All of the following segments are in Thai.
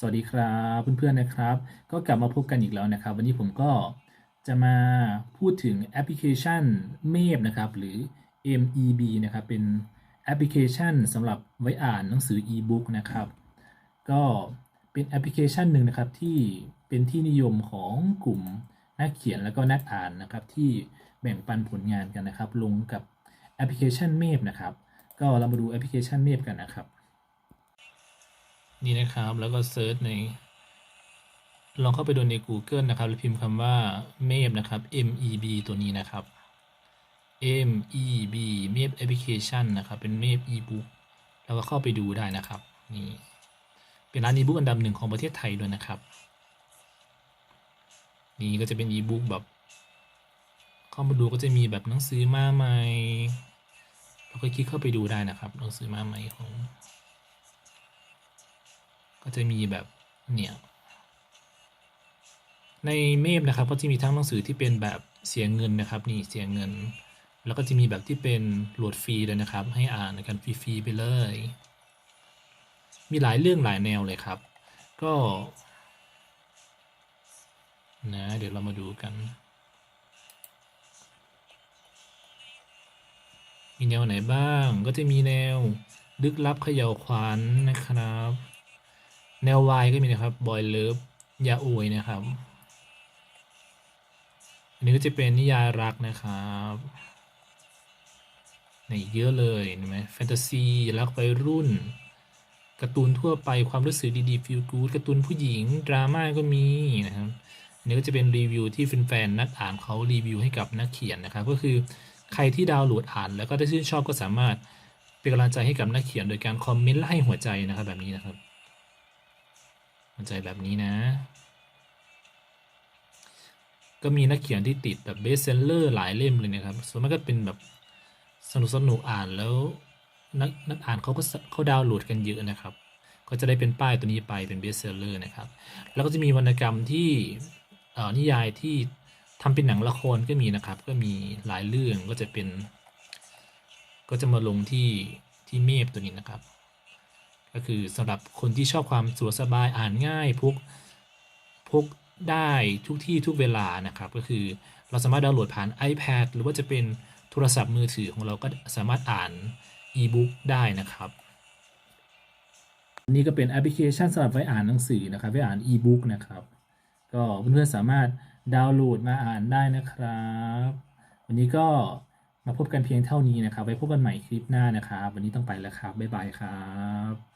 สวัสดีครับเพื่อนๆนะครับ ก็กลับมาพบกันอีกแล้วนะครับ วันนี้ผมก็จะมาพูดถึงแอปพลิเคชันเมพนะครับ หรือ MEB นะครับ เป็นแอปพลิเคชันสำหรับไว้อ่านหนังสือ e-book นะครับ ก็เป็นแอปพลิเคชันหนึ่งนะครับที่เป็นที่นิยมของกลุ่มนักเขียนแล้วก็นักอ่านนะครับ ที่แบ่งปันผลงานกันนะครับ ลงกับแอปพลิเคชันเมพนะครับ ก็เรามาดูแอปพลิเคชันเมพกันนะครับ นี่นะครับ แล้วก็เซิร์ชใน ลองเข้าไปดูใน Google นะครับ แล้วพิมพ์คำว่า MEB นะครับ MEB ตัวนี้นะครับ MEB MEB Application นะครับ เป็น MEB ebook แล้วก็เข้าไปดูได้นะครับ นี่ เป็นร้าน ebook อันดับหนึ่งของประเทศไทยด้วยนะครับ นี่ก็จะเป็น ebook แบบ เข้ามาดูก็จะมีแบบหนังสือมาใหม่เราก็คลิกเข้าไปดูได้นะครับ หนังสือมาใหม่ของ ก็จะมีแบบเนี่ยในเมพนะครับก็จะมีทั้งหนังสือที่เป็นแบบเสียเงินนะครับนี่เสียเงิน แล้วก็จะมีแบบที่เป็นโหลดฟรีเลยนะครับ ให้อ่านกันฟรีๆไปเลย มีหลายเรื่องหลายแนวเลยครับ ก็นะเดี๋ยวเรามาดูกัน มีแนวไหนบ้างก็จะมีแนว ลึกลับเขย่าวขวัญนนะครับ แนววายก็มีนะครับบอยเลิฟยาโอยนะครับ อันนี้ก็จะเป็นนิยายรักนะครับในเยอะเลยเห็นไหมแฟนตาซีรักวัยรุ่นการ์ตูนทั่วไปความรู้สึกดีๆฟีลกูดการ์ตูนผู้หญิง ดราม่าก็มีนะครับอันนี้ก็จะเป็นรีวิวที่แฟนๆนักอ่านเขารีวิวให้กับนักเขียนนะครับ ก็คือใครที่ดาวน์โหลดอ่านแล้วก็ได้ชื่นชอบก็สามารถเป็นกำลังใจให้กับนักเขียนโดยการคอมเมนต์และให้หัวใจนะครับแบบนี้นะครับ หัวใจแบบนี้นะ ก็มีนักเขียนที่ติดแบบเบสเซลเลอร์หลายเล่มเลยนะครับ ส่วนมากก็เป็นแบบสนุกสนุกอ่านแล้วนักนักอ่านเขาก็เขาดาวน์โหลดกันเยอะนะครับ ก็จะได้เป็นป้ายตัวนี้ไปเป็นเบสเซลเลอร์นะครับ แล้วก็จะมีวรรณกรรมที่อ่อนิยายที่ทำเป็นหนังละครก็มีนะครับ ก็มีหลายเรื่องก็จะเป็น ก็จะมาลงที่ที่เมพตัวนี้นะครับ ก็คือสำหรับคนที่ชอบความสะดวกสบายอ่านง่ายพกพกได้ทุกที่ทุกเวลานะครับ ก็คือเราสามารถดาวน์โหลดผ่าน iPad หรือว่าจะเป็นโทรศัพท์มือถือของเราก็สามารถอ่านอีบุ๊กได้นะครับ นี่ก็เป็นแอปพลิเคชันสำหรับไว้อ่านหนังสือนะครับ ไว้อ่านอีบุ๊กนะครับ ก็เพื่อนๆสามารถดาวน์โหลดมาอ่านได้นะครับ วันนี้ก็มาพบกันเพียงเท่านี้นะครับ ไว้พบกันใหม่คลิปหน้านะครับ วันนี้ต้องไปแล้วครับ บ๊ายบายครับ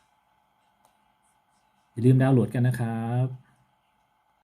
อย่าลืมดาวน์โหลดกันนะครับ